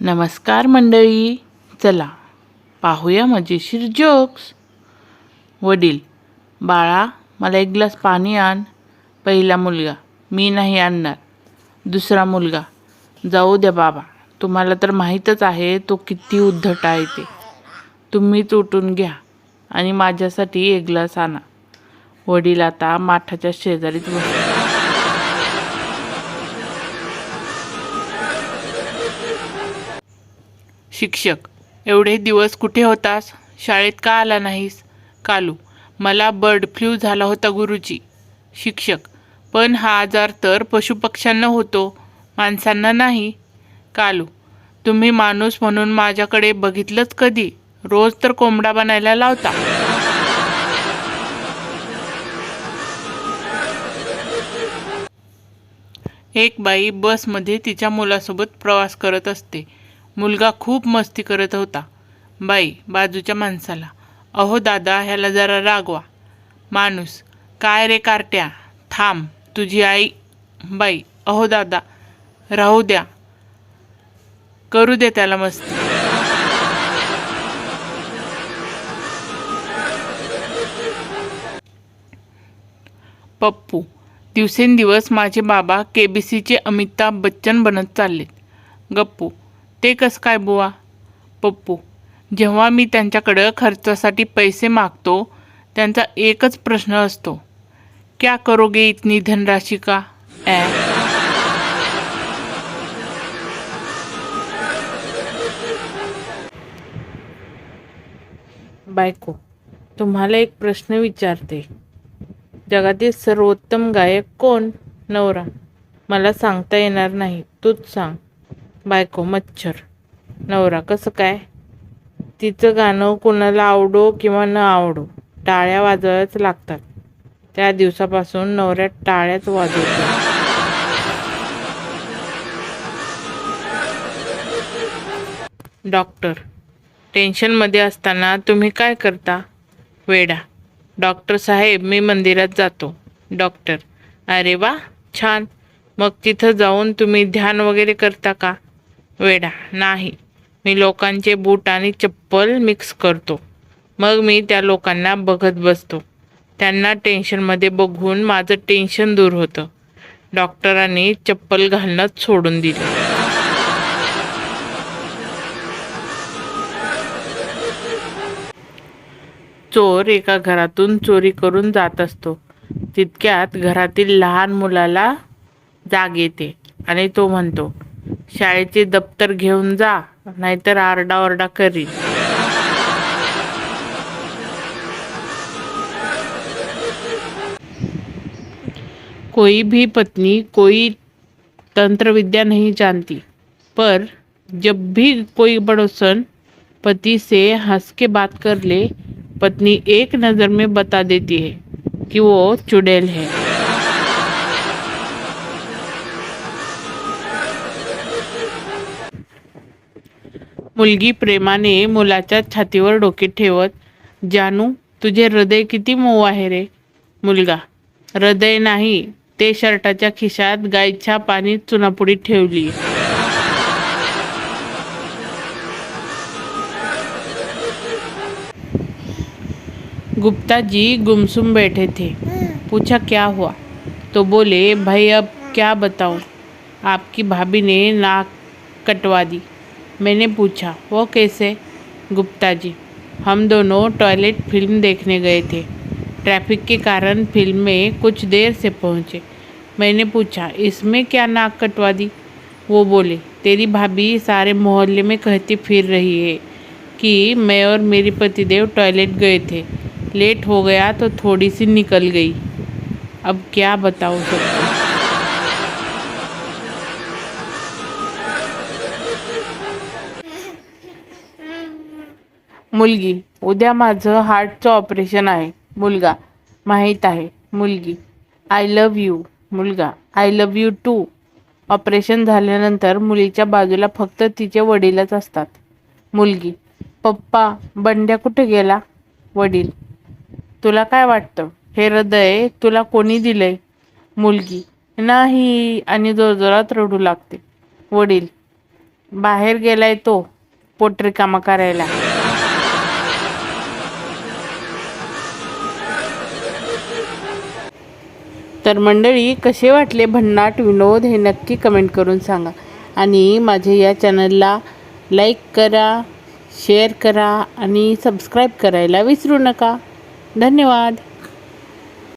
नमस्कार मंडळी. चला पाहूया मजेशीर जोक्स वडील बाळा मला एक ग्लास पाणी आण. पहिला मुलगा मी नाही आणणार. दुसरा मुलगा जाऊ द्या बाबा. तुम्हाला तर माहीतच आहे तो किती उद्धट आहे ते. तुम्हीच उठून घ्या आणि माझ्यासाठी एक ग्लास आणा. वडील आता माठाच्या शेजारीच बसले. शिक्षक एवढे दिवस कुठे होतास? शाळेत का आला नाहीस? कालू मला बर्ड फ्लू झाला होता गुरुजी. शिक्षक पण हा आजार तर पशुपक्ष्यांना होतो माणसांना नाही. कालू तुम्ही माणूस म्हणून माझ्याकडे बघितलंच कधी? रोज तर कोंबडा बनायला लावता. एक बाई बसमध्ये तिच्या मुलासोबत प्रवास करत असते. मुलगा खूप मस्ती करत होता. बाई बाजूच्या माणसाला. अहो दादा ह्याला जरा रागवा. माणूस काय रे कार्ट्या? थांब तुझी आई बाई अहो दादा राहू द्या. करू दे त्याला मस्ती. पप्पू दिवसेंदिवस माझे बाबा के बी सीचे अमिताभ बच्चन बनत चाललेत. गप्पू ते कसं काय बुवा? पप्पू जेव्हा मी त्यांच्याकडं खर्चासाठी पैसे मागतो त्यांचा एकच प्रश्न असतो. क्या करोगे इतनी धनराशी का? ॲ बायको तुम्हाला एक प्रश्न विचारते. जगातील सर्वोत्तम गायक कोण? नवरा. मला सांगता येणार नाही तूच सांग. बायको मच्छर. नवरा कसं काय? तिचं गाणं कोणाला आवडो किंवा न आवडो टाळ्या वाजवायच लागतात. त्या दिवसापासून नवऱ्या टाळ्याच वाजवतो डॉक्टर टेन्शनमध्ये असताना तुम्ही काय करता? वेडा. डॉक्टर साहेब मी मंदिरात जातो. डॉक्टर अरे वा छान. मग तिथं जाऊन तुम्ही ध्यान वगैरे करता का? वेडा नाही. मी लोकांचे बूट आणि चप्पल मिक्स करतो. मग मी त्या लोकांना बघत बसतो. त्यांना टेन्शनमध्ये बघून माझं टेन्शन दूर होतं. डॉक्टरांनी चप्पल घालणंच सोडून दिलं. चोर एका घरातून चोरी करून जात असतो. तितक्यात घरातील लहान मुलाला जाग येते आणि तो म्हणतो शाळेचे दप्तर घेऊन जा, नाहीतर आरडाओरडा करी. कोई भी पत्नी, कोई तंत्र विद्या नहीं जानती, पर जब भी कोई पड़ोसन पति से हंस के बात कर ले, पत्नी एक नज़र में बता देती है कि वो चुड़ैल है। मुलगी प्रेमाने मुलाच्या छातीवर डोके ठेवत जानू तुझे हृदय किती मऊ आहे रे. मुलगा हृदय नाही ते शर्टाच्या खिशात गायच्या पाणी चुनापुडी ठेवली. गुप्ता जी गुमसुम बैठे थे. पूछा क्या हुआ? तो बोले भाई अब क्या बताऊं? आपकी भाभी ने नाक कटवा दी. मैंने पूछा, वो कैसे? गुप्ता जी, हम दोनों टॉयलेट फ़िल्म देखने गए थे। ट्रैफ़िक के कारण फ़िल्म में कुछ देर से पहुँचे। मैंने पूछा, इसमें क्या नाक कटवा दी वो बोले, तेरी भाभी सारे मोहल्ले में कहती फिर रही है कि मैं और मेरी पतिदेव टॉयलेट गए थे। लेट हो गया तो थोड़ी सी निकल गई। अब क्या बताऊँ सबको मुलगी. उद्या माझं हार्टचं ऑपरेशन आहे. मुलगा. माहीत आहे. मुलगी. आय लव यू मुलगा. I love you too operation झाल्यानंतर मुलीच्या बाजूला फक्त तिचे वडीलच असतात. मुलगी. पप्पा बंड्या कुठे गेला? वडील. तुला काय वाटतं? हे हृदय तुला कोणी दिलंय? मुलगी. नाही. आणि जोरजोरात रडू लागते. वडील. बाहेर गेलाय तो. पोटरी कामं करायला. तर मंडळी कसे वाटले भन्नाट विनोद हे नक्की कमेंट करून सांगा. आणि माझे या चॅनलला लाईक करा शेअर करा आणि सबस्क्राईब करायला विसरू नका. धन्यवाद.